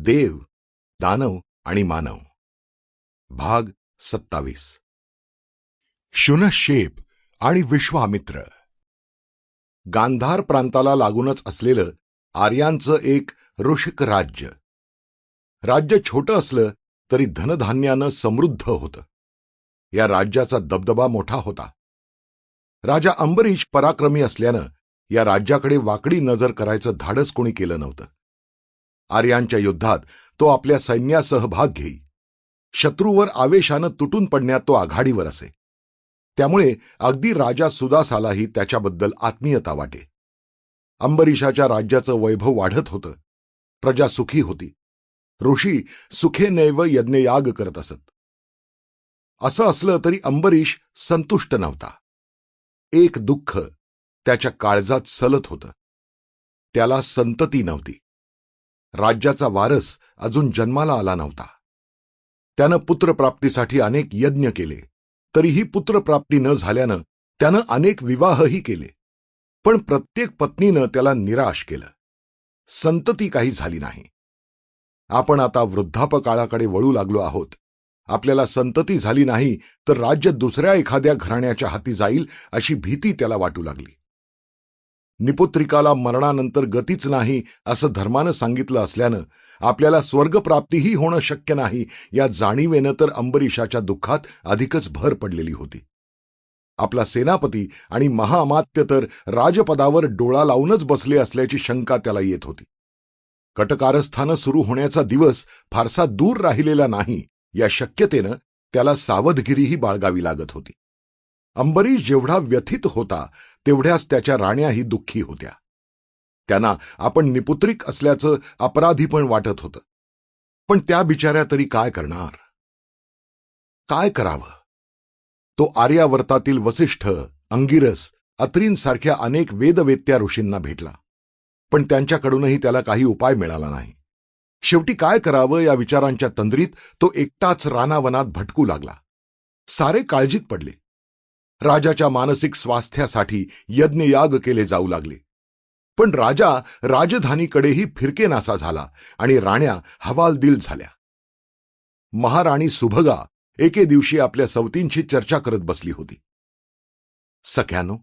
देव दानव आणि मानव. भाग सत्तावीस. शुनशेप आणि विश्वामित्र. गांधार प्रांताला लागूनच असलेलं आर्यांचं एक ऋषिक राज्य. राज्य छोटं असलं तरी धनधान्यानं समृद्ध होतं. या राज्याचा दबदबा मोठा होता. राजा अंबरीश पराक्रमी असल्यानं या राज्याकडे वाकडी नजर करायचं धाडस कोणी केलं नव्हतं. आर्यांच्या युद्धात तो आपल्या सैन्यासह भाग घेई. शत्रूवर आवेशानं तुटून पडण्यात तो आघाडीवर असे. त्यामुळे अगदी राजा सुदासालाही त्याच्याबद्दल आत्मीयता वाटे. अंबरीशाच्या राज्याचं वैभव वाढत होतं. प्रजा सुखी होती. ऋषी सुखेनैव यज्ञयाग करत असत. असं असलं तरी अंबरीश संतुष्ट नव्हता. एक दुःख त्याच्या काळजात सलत होतं. त्याला संतती नव्हती. राज्याचा वारस अजून जन्माला आला नव्हता. त्यानं पुत्रप्राप्तीसाठी अनेक यज्ञ केले तरीही पुत्रप्राप्ती न झाल्यानं त्यानं अनेक विवाहही केले पण प्रत्येक पत्नीनं त्याला निराश केलं. संतती काही झाली नाही. आपण आता वृद्धापकाळाकडे वळू लागलो आहोत. आपल्याला संतती झाली नाही तर राज्य दुसऱ्या एखाद्या घराण्याच्या हाती जाईल अशी भीती त्याला वाटू लागली. निपुत्रिकाला मरणानंतर गतीच नाही असं धर्मानं सांगितलं असल्यानं आपल्याला स्वर्गप्राप्तीही होणं शक्य नाही या जाणीवेनं तर अंबरीशाच्या दुःखात अधिकच भर पडलेली होती. आपला सेनापती आणि महाअमात्य तर राजपदावर डोळा लावूनच बसले असल्याची शंका त्याला येत होती. कटकारस्थानं सुरू होण्याचा दिवस फारसा दूर राहिलेला नाही या शक्यतेनं त्याला सावधगिरीही बाळगावी लागत होती. अंबरीश जेवढा व्यथित होता तेवढ्याच त्याच्या राण्याही दुःखी होत्या. त्यांना आपण निपुत्रिक असल्याचं अपराधी पण वाटत होतं. पण त्या बिचाऱ्या तरी काय करणार? काय करावं? तो आर्यावर्तातील वसिष्ठ अंगिरस अत्रींसारख्या अनेक वेदवेत्या ऋषींना भेटला. पण त्यांच्याकडूनही त्याला काही उपाय मिळाला नाही. शेवटी काय करावं या विचारांच्या तंद्रीत तो एकटाच रानावनात भटकू लागला. सारे काळजीत पडले. राजाच्या मानसिक स्वास्थ्यासाठी यज्ञयाग केले जाऊ लागले. पण राजा राजधानीकडेही फिरकेनासा झाला आणि राण्या हवालदिल झाल्या. महाराणी सुभगा एके दिवशी आपल्या सवतींची चर्चा करत बसली होती. सख्यानो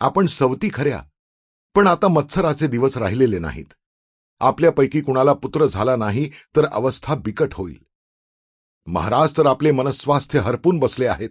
आपण सवती खऱ्या पण आता मत्सराचे दिवस राहिलेले नाहीत. आपल्यापैकी कुणाला पुत्र झाला नाही तर अवस्था बिकट होईल. महाराज तर आपले मनस्वास्थ्य हरपून बसले आहेत.